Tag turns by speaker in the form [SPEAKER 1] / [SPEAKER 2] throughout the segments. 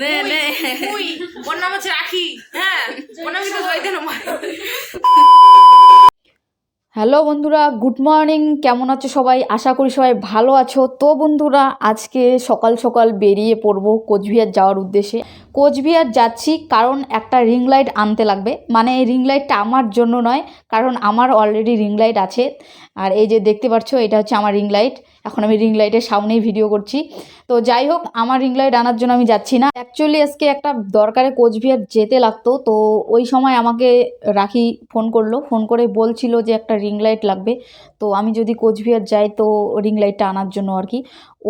[SPEAKER 1] নে নে।
[SPEAKER 2] মুই। ওর নাম হচ্ছে রাখি। হ্যাঁ ওর নাম কিন্তু জয়দেন
[SPEAKER 1] হ্যালো বন্ধুরা গুড মর্নিং। কেমন আছো সবাই? আশা করি সবাই ভালো আছো। তো বন্ধুরা আজকে সকাল সকাল বেরিয়ে পড়ব কোচবিহার যাওয়ার উদ্দেশ্যে। কোচবিহার যাচ্ছি কারণ একটা রিং লাইট আনতে লাগবে। মানে এই রিং লাইটটা আমার জন্য নয় কারণ আমার অলরেডি রিং লাইট আছে। আর এই যে দেখতে পাচ্ছ এটা হচ্ছে আমার রিং লাইট এখন আমি রিং লাইটের সামনেই ভিডিও করছি। তো যাই হোক, আমার রিং লাইট আনার জন্য আমি যাচ্ছি না। অ্যাকচুয়ালি আজকে একটা দরকারে কোচবিহার যেতে লাগতো, তো ওই সময় আমাকে রাখি ফোন করল। ফোন করে বলছিল যে একটা রিং লাইট লাগবে। তো আমি যদি কোচবিহার যাই, তো রিং লাইটটা আনার জন্য আর কি।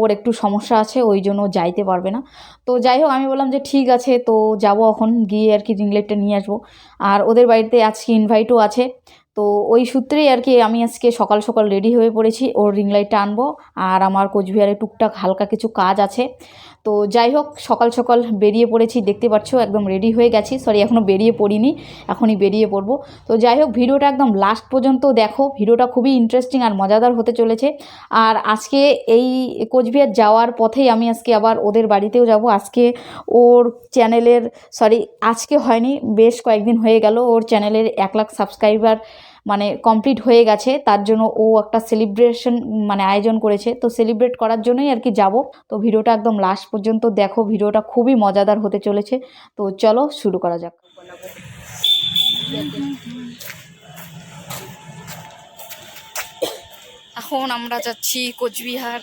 [SPEAKER 1] ওর একটু সমস্যা আছে, ওই জন্য যাইতে পারবে না। তো যাই হোক, আমি বললাম যে ঠিক আছে, তো যাব এখন। গিয়ে আর কি রিং লাইটটা নিয়ে আসব। আর ওদের বাড়িতে আজকে ইনভাইটও আছে। তো ওই সূত্রেই আর কি আমি আজকে সকাল সকাল রেডি হয়ে পড়েছি, ওর রিং লাইটটা আনব আর আমার কোচবিহারে টুকটাক হালকা কিছু কাজ আছে। তো যাই হোক, সকাল সকাল বেরিয়ে পড়েছি, দেখতে পাচ্ছ একদম রেডি হয়ে গেছি। সরি এখনও বেরিয়ে পড়িনি, এখনই বেরিয়ে পড়ব। তো যাই হোক, ভিডিওটা একদম লাস্ট পর্যন্ত দেখো, ভিডিওটা খুবই ইন্টারেস্টিং আর মজাদার হতে চলেছে। আর আজকে এই কোচবিহার যাওয়ার পথেই আমি আজকে আবার ওদের বাড়িতেও যাব। আজকে ওর চ্যানেলের সরি আজকে হয়নি, বেশ কয়েকদিন হয়ে গেল, ওর চ্যানেলের এক লাখ সাবস্ক্রাইবার মানে কমপ্লিট হয়ে গেছে, তার জন্য ও একটা সেলিব্রেশন মানে আয়োজন করেছে। তো সেলিব্রেট করার জন্যই আর কি যাব। তো ভিডিওটা একদম লাস্ট পর্যন্ত দেখো, ভিডিওটা খুবই মজাদার হতে চলেছে। তো চলো শুরু করা যাক। এখন আমরা যাচ্ছি কোচবিহার।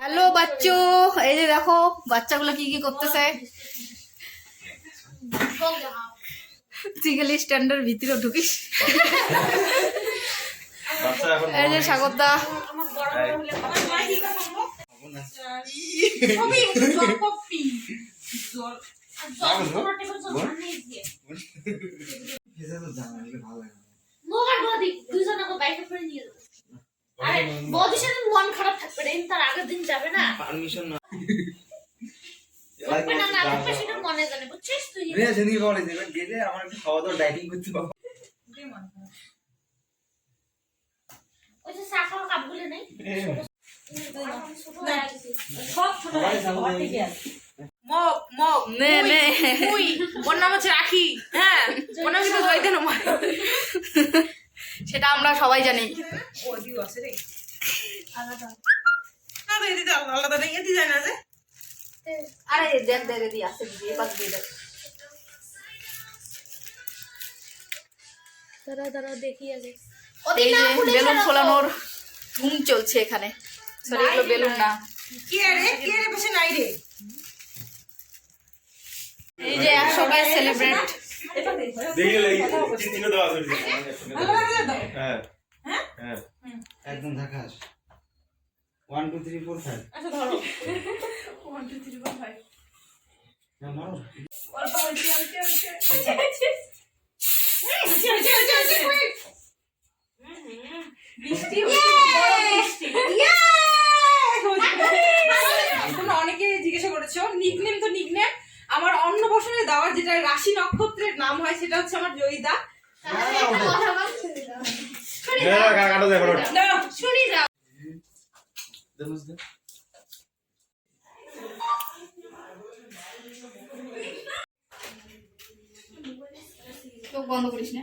[SPEAKER 1] হ্যালো বাচ্চু এই যে দেখো বাচ্চাগুলো কি কি করতেছে সিঙ্গেল স্ট্যান্ডার্ড ভিতরে ঢুকিস এই যে
[SPEAKER 3] সাথে মন খারাপ থাকবে তার আগের দিন যাবে না।
[SPEAKER 4] পারমিশন না
[SPEAKER 3] মনে জানে বুঝছিস তুই
[SPEAKER 4] গেলে আমার খাওয়া দাওয়া ডাইটিং করতে পারব
[SPEAKER 3] ওই যে চা খাওয়া কাপগুলো নেই
[SPEAKER 2] মগ মগ
[SPEAKER 1] নে নে
[SPEAKER 2] মুই ওর নাম হচ্ছে রাখি হ্যাঁ ওর নাম কিন্তু জয়দেন
[SPEAKER 1] সেটা আমরা সবাই জানি। আরে দেখ দেখ দিদি আসতে দিদি এবার দিয়ে দেখ।
[SPEAKER 3] দাঁড়া দাঁড়া দেখি আগে।
[SPEAKER 1] এই যে বেলুন ফোলানোর ধুম চলছে এখানে সরি এগুলো বেলুন না
[SPEAKER 2] কে রে কে রে বসে নাই রে
[SPEAKER 1] এই যে সবাই সেলিব্রেট
[SPEAKER 5] দেখলে লাগি চিহ্ন দেওয়া আছে হ্যাঁ হ্যাঁ
[SPEAKER 4] একদম ধাকাস one two three four five
[SPEAKER 2] আচ্ছা ধরো one two three four five অল্প হয়েছে হয়েছে হয়েছে বৃষ্টি বৃষ্টি। তোমরা অনেকে জিজ্ঞাসা করেছ নিকনেম তো নিকনেম আমার অন্নপ্রাশনে দেওয়া যেটা রাশি নক্ষত্রের নাম হয় সেটা হচ্ছে আমার দাঁড়াও, শুনি
[SPEAKER 1] চোখ বন্ধ করিস না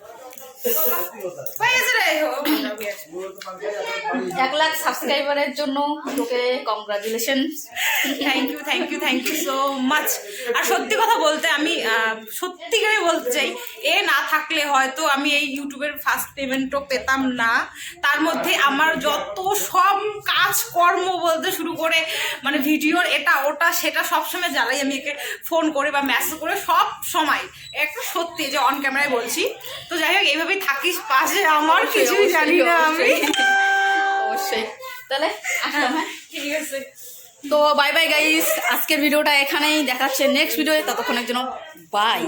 [SPEAKER 1] এক লাখ সাবস্ক্রাইবারের জন্য তোকে congratulation
[SPEAKER 2] thank you thank you thank you so much আর সত্যি কথা বলতে আমি সত্যিকারে বলতে চাই এ না থাকলে হয়তো আমি এই ইউটিউবের ফার্স্ট পেমেন্টও পেতাম না। তার মধ্যে আমার যত সব কাজ কর্ম বলতে শুরু করে মানে ভিডিওর এটা ওটা সেটা সবসময় জ্বালাই আমি একে ফোন করে বা মেসেজ করে সব সময়। একটা সত্যি যে অন ক্যামেরায় বলছি। তো যাই হোক এইভাবেই থাকিস পাশে আমার কিছুই জানি না আমি।
[SPEAKER 1] অবশ্যই। তাহলে হ্যাঁ?
[SPEAKER 2] ঠিক আছে।
[SPEAKER 1] তো বাই বাই গাইস আজকের ভিডিওটা এখানেই দেখাচ্ছে। নেক্সট ভিডিও ততক্ষণের জন্য বাই